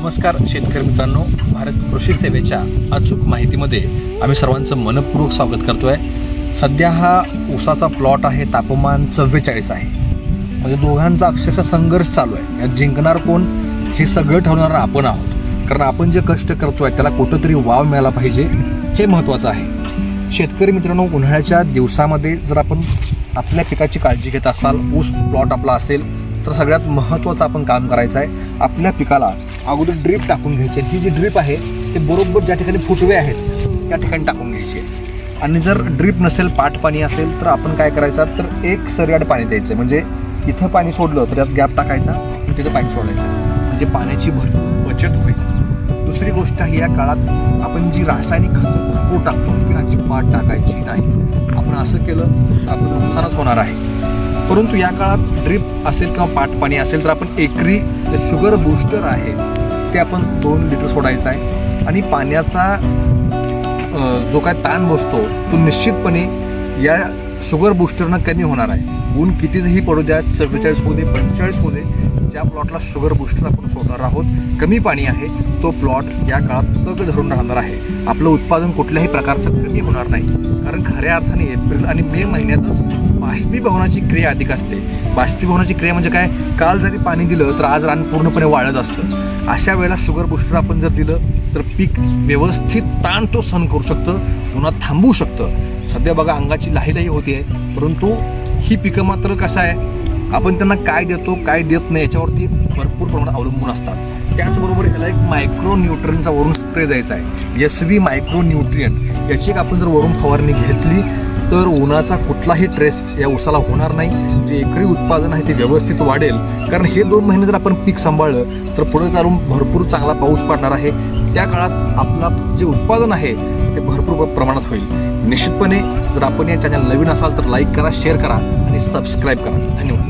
नमस्कार शेतकरी मित्रांनो. भारत कृषी सेवेच्या अचूक माहितीमध्ये आम्ही सर्वांचं मनपूर्वक स्वागत करतोय. सध्या हा ऊसाचा प्लॉट आहे तापमान चव्वेचाळीस आहे. म्हणजे दोघांचा अक्षरशः संघर्ष चालू आहे. यात जिंकणार कोण हे सगळं ठरवणार आपण आहोत. कारण आपण जे कष्ट करतोय त्याला कुठंतरी वाव मिळाला पाहिजे हे महत्त्वाचं आहे. शेतकरी मित्रांनो उन्हाळ्याच्या दिवसामध्ये जर आपण आपल्या पिकाची काळजी घेत असाल ऊस प्लॉट आपला असेल तर सगळ्यात महत्त्वाचं आपण काम करायचं आहे. आपल्या पिकाला अगोदर ड्रीप टाकून घ्यायची. आहे. ही जी ड्रीप आहे ते बरोबर ज्या ठिकाणी फुटवे आहेत त्या ठिकाणी टाकून घ्यायची. आणि जर ड्रीप नसेल पाट पाणी असेल तर आपण काय करायचं? तर एक सरियाड पाणी द्यायचं. म्हणजे इथं पाणी सोडलं तर त्यात गॅप टाकायचा आणि तिथं पाणी सोडायचं. म्हणजे पाण्याची भर बचत होईल. दुसरी गोष्ट आहे या काळात आपण जी रासायनिक खतं भरपूर टाकतो पिकांची अजिबात टाकायची नाही. आपण असं केलं तर आपलं नुकसानच होणार आहे. परंतु या काळात ड्रीप असेल किंवा पाट पाणी असेल तर आपण एकरी जे शुगर बूस्टर आहे ते आपण दोन लिटर सोडायचं आहे. आणि पाण्याचा जो काय ताण बसतो तो निश्चितपणे या शुगर बूस्टरनं कमी होणार आहे. ऊन कितीही पडू द्या चव्वेचाळीस होऊ दे पंचेचाळीस होऊ दे ज्या प्लॉटला शुगर बूस्टर आपण सोडणार आहोत कमी पाणी आहे तो प्लॉट या काळात तग धरून राहणार आहे. आपलं उत्पादन कुठल्याही प्रकारचं कमी होणार नाही. कारण खऱ्या अर्थाने एप्रिल आणि मे महिन्यातच बाष्पीभवनाची क्रिया अधिक असते. बाष्पीभवनाची क्रिया म्हणजे काय? काल जरी पाणी दिलं तर आज रान पूर्णपणे वाळत असतं. अशा वेळेला शुगर बुस्टर आपण जर दिलं तर पीक व्यवस्थित ताण तो सहन करू शकतं पुन्हा थांबवू शकतं. सध्या बघा अंगाची लाहीलाही होती आहे परंतु ही पिकं मात्र कसं आहे? आपण त्यांना काय देतो काय देत नाही याच्यावरती भरपूर प्रमाणात अवलंबून असतात. त्याचबरोबर याला एक मायक्रो न्यूट्रियनचा वरून स्प्रे द्यायचा आहे. एस व्ही मायक्रो न्यूट्रियन याची एक आपण जर वरून फवारणी घेतली तर उन्हाचा कुठलाही ट्रेस या उसाला होणार नाही. जे एकरी उत्पादन आहे ते व्यवस्थित वाढेल. कारण हे दोन महिने जर आपण पीक सांभाळलं तर पुढे चालून भरपूर चांगला पाऊस पडणार आहे. त्या काळात आपला जे उत्पादन आहे ते भरपूर प्रमाणात होईल. निश्चितपणे जर आपण या चॅनल नवीन असाल तर लाईक करा शेअर करा आणि सबस्क्राईब करा. धन्यवाद.